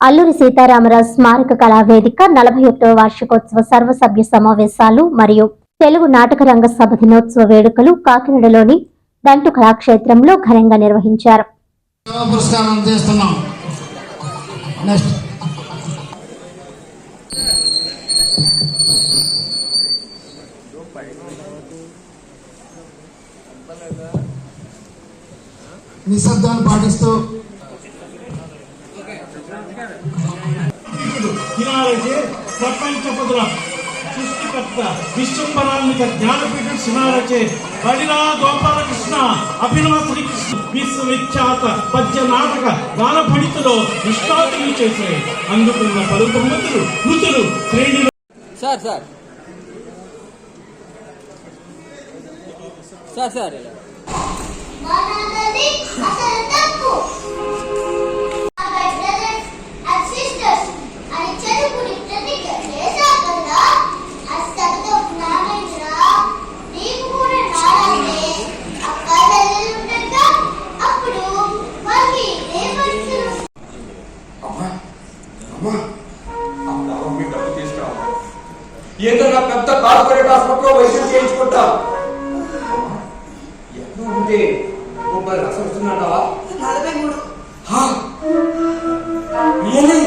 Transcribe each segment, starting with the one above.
అల్లూరి సీతారామరాజు స్మారక కళా వేదిక నలభై ఒకటవ వార్షికోత్సవ సర్వసభ్య సమావేశాలు మరియు తెలుగు నాటక రంగ సభ దినోత్సవ వేడుకలు కాకినాడలోని దంటు కళాక్షేత్రంలో ఘనంగా నిర్వహించారు. నిశ్శబ్దాన్ని పాటిస్తూ దినాలైతే ప్రపంచ పదుల సృష్టికర్త విశ్వంబరాత్మిక జ్ఞానపీఠ శినాలచే బడిరా గోపాలకృష్ణ అభినవ శ్రీకృష్ణ విశ్వవిఖ్యాత పద్య నాటక గాన పండితులు నిష్ఠాతులు చేసే అందుకున్న పలు బహుమతులు కృతులు శ్రేణులు. Sir sir. Sir sir. పది లక్షలు వస్తుందంటావా నలభై మూడు? రియలీ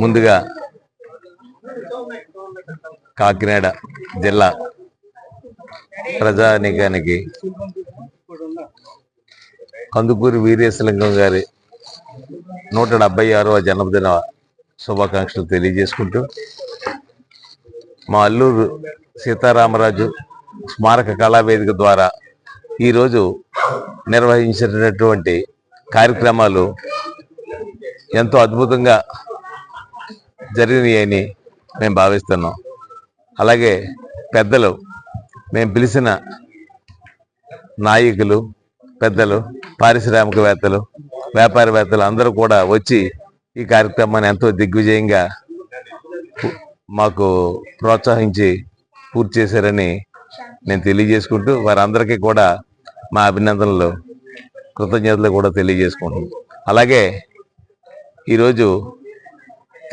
ముందుగా కాకినాడ జిల్లా ప్రజానీకానికి కందుకూరి వీరేశలింగం గారి నూట డెబ్బై ఆరవ జన్మదిన శుభాకాంక్షలు తెలియజేసుకుంటూ మా అల్లూరు సీతారామరాజు స్మారక కళావేదిక ద్వారా ఈరోజు నిర్వహించినటువంటి కార్యక్రమాలు ఎంతో అద్భుతంగా జరిగినాయని మేము భావిస్తున్నాం. అలాగే పెద్దలు మేము పిలిచిన నాయకులు పెద్దలు పారిశ్రామికవేత్తలు వ్యాపారవేత్తలు అందరూ కూడా వచ్చి ఈ కార్యక్రమాన్ని ఎంతో దిగ్విజయంగా మాకు ప్రోత్సహించి పూర్తి చేశారని నేను తెలియజేసుకుంటూ వారందరికీ కూడా మా అభినందనలు కృతజ్ఞతలు కూడా తెలియజేసుకుంటున్నాను అలాగే ఈరోజు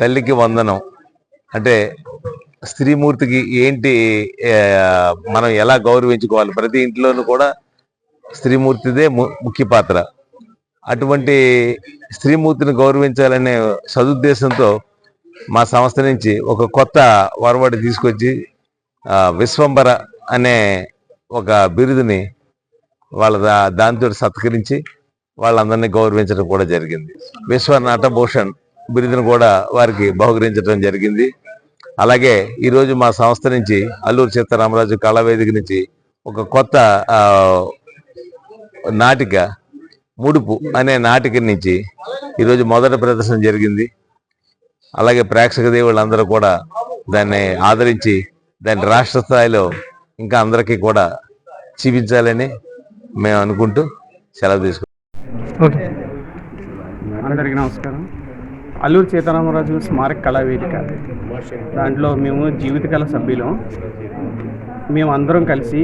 తల్లికి వందనం. అంటే స్త్రీమూర్తికి ఏంటి మనం ఎలా గౌరవించుకోవాలి? ప్రతి ఇంట్లోనూ కూడా స్త్రీమూర్తిదే ము- ముఖ్య పాత్ర. అటువంటి స్త్రీమూర్తిని గౌరవించాలనే సదుద్దేశంతో మా సంస్థ నుంచి ఒక కొత్త వరవడి తీసుకొచ్చి విశ్వంబర అనే ఒక బిరుదుని వాళ్ళ దా- దాంతో సత్కరించి వాళ్ళందరినీ గౌరవించడం కూడా జరిగింది. విశ్వ నటభూషణ్ బిరుదును కూడా వారికి బహుకరించడం జరిగింది. అలాగే ఈరోజు మా సంస్థ నుంచి అల్లూరు సీతారామరాజు కళావేదిక నుంచి ఒక కొత్త నాటిక ముడుపు అనే నాటిక నుంచి ఈరోజు మొదటి ప్రదర్శన జరిగింది. అలాగే ప్రేక్షక దేవుళ్ళందరూ కూడా దాన్ని ఆదరించి దాన్ని రాష్ట్ర స్థాయిలో ఇంకా అందరికీ కూడా చూపించాలని మేము అనుకుంటూ సెలవు తీసుకుంటాం అందరికీ నమస్కారం. అల్లూరు సీతారామరాజు స్మారక కళా వేదిక దాంట్లో మేము జీవితకాల సభ్యులం. మేము అందరం కలిసి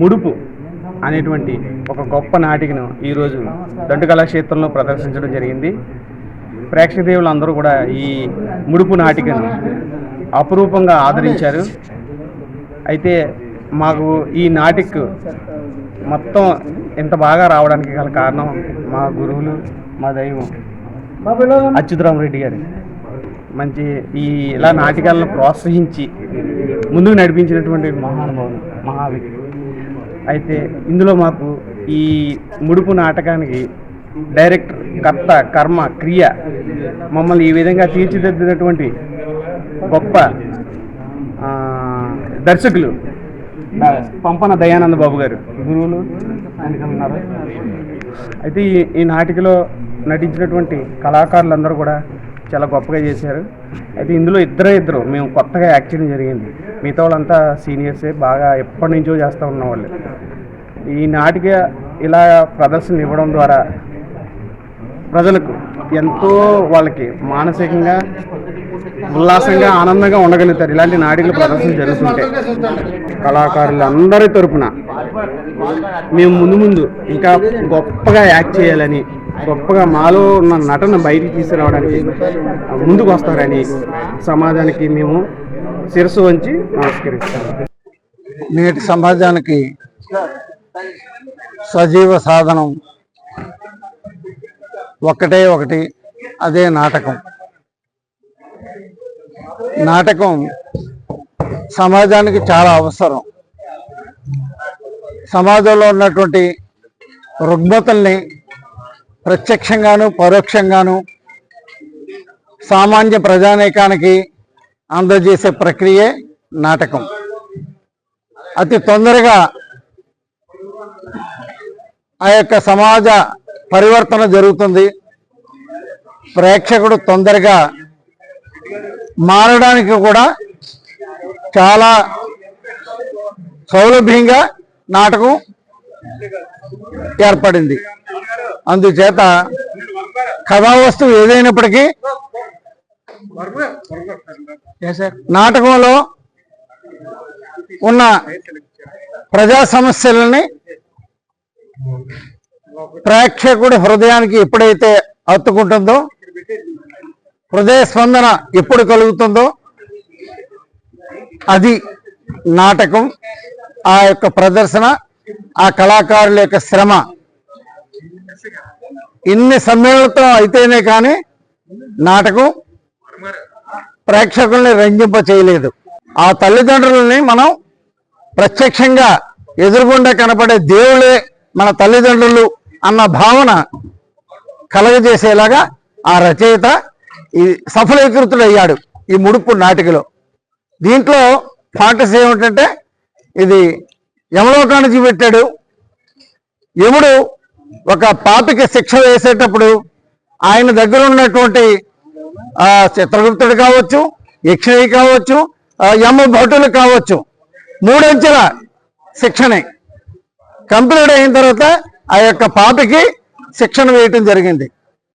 ముడుపు అనేటువంటి ఒక గొప్ప నాటికను ఈరోజు దండు కళాక్షేత్రంలో ప్రదర్శించడం జరిగింది. ప్రేక్షక దేవులు అందరూ కూడా ఈ ముడుపు నాటికను అపురూపంగా ఆదరించారు. అయితే మాకు ఈ నాటిక్ మొత్తం ఇంత బాగా రావడానికి గల కారణం మా గురువులు మా దైవం అచ్యుతరామరెడ్డి గారు. మంచి ఈ ఇలా నాటకాలను ప్రోత్సహించి ముందుకు నడిపించినటువంటి మహానుభావులు మహావ్యక్తి అయితే ఇందులో మాకు ఈ ముడుపు నాటకానికి డైరెక్టర్ కర్త కర్మ క్రియ మమ్మల్ని ఈ విధంగా తీర్చిదిద్దినటువంటి గొప్ప దర్శకులు పంపన దయానంద బాబు గారు. గురువులు అయితే ఈ నాటికలో నటించినటువంటి కళాకారులందరూ కూడా చాలా గొప్పగా చేశారు. అయితే ఇందులో ఇద్దరే ఇద్దరు మేము కొత్తగా యాక్ట్ జరిగింది. మిగతా వాళ్ళంతా సీనియర్సే బాగా ఎప్పటి నుంచో చేస్తూ ఉన్నవాళ్ళు. ఈ నాటిక ఇలా ప్రదర్శన ఇవ్వడం ద్వారా ప్రజలకు ఎంతో వాళ్ళకి మానసికంగా ఉల్లాసంగా ఆనందంగా ఉండగలుగుతారు. ఇలాంటి నాటికల ప్రదర్శన జరుగుతుంటే కళాకారులందరి తరపున మేము ముందు ముందు ఇంకా గొప్పగా యాక్ట్ చేయాలని గొప్పగా మాలో ఉన్న నటన బయటికి తీసుకురావడానికి ముందుకు వస్తారని సమాజానికి మేము శిరస్సు వంచి నమస్కరిస్తాము. నేటి సమాజానికి సజీవ సాధనం ఒకటే ఒకటి అదే నాటకం. నాటకం సమాజానికి చాలా అవసరం. సమాజంలో ఉన్నటువంటి రుగ్మతల్ని ప్రత్యక్షంగాను పరోక్షంగాను సామాన్య ప్రజానీకానికి అందజేసే ప్రక్రియే నాటకం. అతి తొందరగా ఆ యొక్క సమాజ పరివర్తన జరుగుతుంది. ప్రేక్షకుడు తొందరగా మారడానికి కూడా చాలా సౌలభ్యంగా నాటకం ఏర్పడింది. అందుచేత కథా వస్తువు ఏదైనప్పటికీ నాటకంలో ఉన్న ప్రజా సమస్యలని ప్రేక్షకుడి హృదయానికి ఎప్పుడైతే హత్తుకుంటుందో హృదయ స్పందన ఎప్పుడు కలుగుతుందో అది నాటకం ఆ యొక్క ప్రదర్శన ఆ కళాకారుల యొక్క శ్రమ. ఇన్ని సమ్మేళనతో అయితేనే కానీ నాటకం ప్రేక్షకుల్ని రంజింప చేయలేదు ఆ తల్లిదండ్రులని మనం ప్రత్యక్షంగా ఎదురుగుండా కనపడే దేవుడే మన తల్లిదండ్రులు అన్న భావన కలగజేసేలాగా ఆ రచయిత ఈ సఫలీకృతుడయ్యాడు ఈ ముడుపు నాటికలో. దీంట్లో ఫాంటసీ ఏమిటంటే ఇది యమలోకాన్ని చూపెట్టాడు. యముడు ఒక పాపికి శిక్ష వేసేటప్పుడు ఆయన దగ్గర ఉన్నటువంటి చిత్రగుప్తుడు కావచ్చు యక్షణి కావచ్చు యమ భటులు కావచ్చు మూడంచెల శిక్షణే కంప్లీట్ అయిన తర్వాత ఆ యొక్క పాపికి శిక్షణ వేయటం జరిగింది.